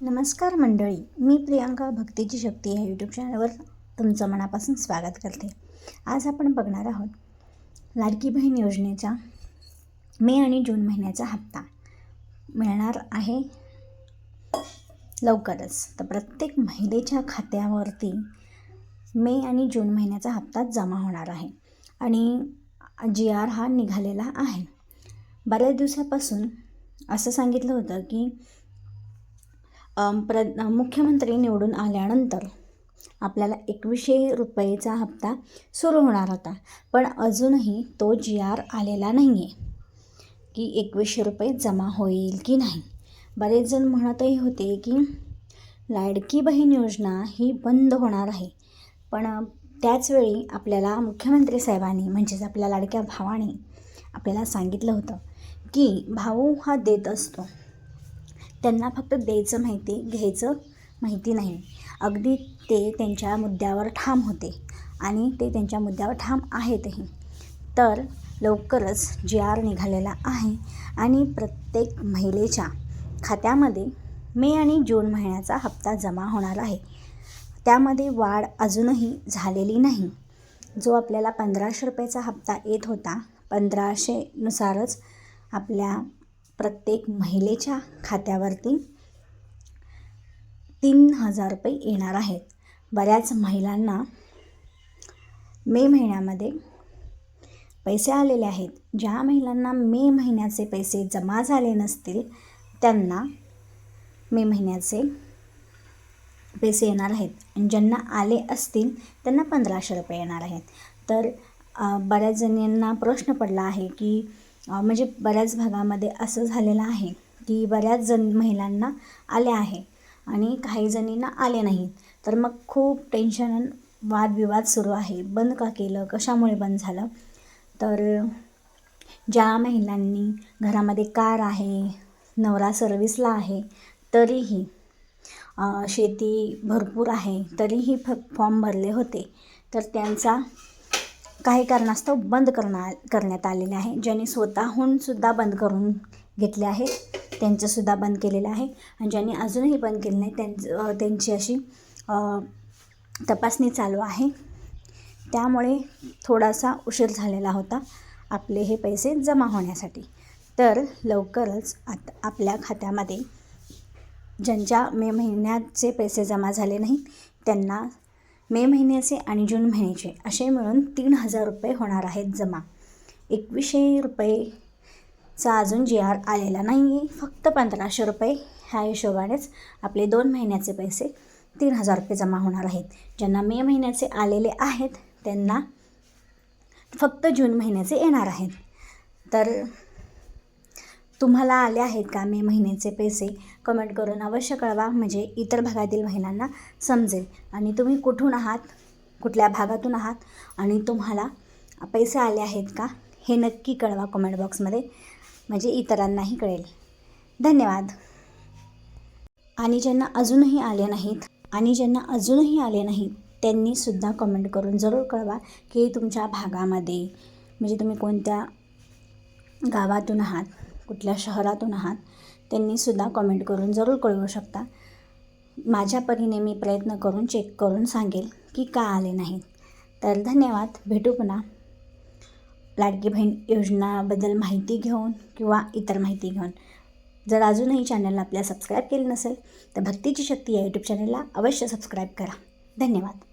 नमस्कार मंडळी मी प्रियांका भक्तीची शक्ती या यूट्यूब चॅनलवर तुमचं मनापासून स्वागत करते. आज आपण बघणार आहोत लाडकी बहीण योजनेचा मे आणि जून महिन्याचा हप्ता. मिळणार आहे लवकरच. तर प्रत्येक महिलेच्या खात्यावरती मे आणि जून महिन्याचा हप्ता जमा होणार आहे आणि जी आर हा निघालेला आहे. बऱ्याच दिवसापासून असं सांगितलं होतं की प्र मुख्यमंत्री निवडून आल्यानंतर आपल्याला एकवीसशे रुपयेचा हप्ता सुरू होणार होता. पण अजूनही तो जी आर आलेला नाही आहे की एकवीसशे रुपये जमा होईल की नाही. बरेच जण म्हणतही होते की लाडकी बहीण योजना ही बंद होणार आहे. पण त्याचवेळी आपल्याला मुख्यमंत्री साहेबांनी म्हणजेच आपल्या लाडक्या भावाने आपल्याला सांगितलं होतं की भाऊ हा देत असतो. त्यांना फक्त द्यायचं माहिती घ्यायचं माहिती नाही. अगदी ते त्यांच्या मुद्द्यावर ठाम होते आणि ते त्यांच्या मुद्द्यावर ठाम आहेतही. तर लवकरच जी आर निघालेला आहे आणि प्रत्येक महिलेच्या खात्यामध्ये मे आणि जून महिन्याचा हप्ता जमा होणार आहे. त्यामध्ये वाढ अजूनही झालेली नाही. जो आपल्याला पंधराशे रुपयाचा हप्ता येत होता पंधराशेनुसारच आपल्या प्रत्येक महिलेच्या खात्यावरती तीन हजार रुपये येणार आहेत. बऱ्याच महिलांना मे महिन्यामध्ये पैसे आलेले आहेत. ज्या महिलांना मे महिन्याचे पैसे जमा झाले नसतील त्यांना मे महिन्याचे पैसे येणार आहेत. आणि ज्यांना आले असतील त्यांना पंधराशे रुपये येणार आहेत. तर बऱ्याच जणींना प्रश्न पडला आहे की म्हणजे बऱ्याच भागामध्ये असं झालेलं आहे की बऱ्याच जण महिलांना आले आहे आणि काही जणींना आले नाहीत. तर मग खूप टेन्शन वादविवाद सुरू आहे. बंद का केलं? कशामुळे बंद झालं? तर ज्या महिलांनी घरामध्ये कार आहे नवरा सर्विसला आहे तरीही शेती भरपूर आहे तरीही फ फॉर्म भरले होते. तर त्यांचा काही कारणास्तव बंद करणार करण्यात आलेले आहे. ज्यांनी स्वतःहून सुद्धा बंद करून घेतले आहे त्यांचंसुद्धा बंद केलेलं आहे. आणि ज्यांनी अजूनही बंद केलं नाही त्यांचं त्यांची अशी तपासणी चालू आहे. त्यामुळे थोडासा उशीर झालेला होता आपले हे पैसे जमा होण्यासाठी. तर लवकरच आत आपल्या खात्यामध्ये ज्यांच्या मे महिन्याचे पैसे जमा झाले नाहीत त्यांना मे महिन्याचे आणि जून महिन्याचे असे मिळून तीन हजार रुपये होणार आहेत जमा. एकवीसशे रुपयेचा अजून जी आर आलेला नाही आहे फक्त पंधराशे रुपये ह्या हिशोबानेच आपले दोन महिन्याचे पैसे तीन हजार रुपये जमा होणार आहेत. ज्यांना मे महिन्याचे आलेले आहेत त्यांना फक्त जून महिन्याचे येणार आहेत. तर तुम्हाला आले आहेत का? मे महिन्याचे पैसे कमेंट करून अवश्य कळवा. म्हणजे इतर भागातील महिलांना समजेल. आणि तुम्ही कुठून आहात? कुठल्या भागातून आहात? आणि तुम्हाला पैसे आले आहेत का? हे नक्की कळवा कमेंट बॉक्समध्ये म्हणजे इतरांनाही कळेल. धन्यवाद. आणि ज्यांना अजूनही आले नाहीत आणि ज्यांना अजूनही आले नाहीत त्यांनी सुद्धा कमेंट करून जरूर कळवा की तुमच्या भागामध्ये म्हणजे तुम्ही कोणत्या गावातून आहात कुठल्या शहरातून आहात त्यांनीसुद्धा कमेंट करून जरूर कळवू शकता. माझ्या परीने मी प्रयत्न करून चेक करून सांगेल की का आले नाहीत. तर धन्यवाद. भेटू पुन्हा. लाडकी बहीण योजनाबद्दल माहिती घेऊन किंवा इतर माहिती घेऊन. जर अजूनही चॅनलला आपल्या सबस्क्राईब केले नसेल तर भक्तीची शक्ती या यूट्यूब चॅनलला अवश्य सबस्क्राईब करा. धन्यवाद.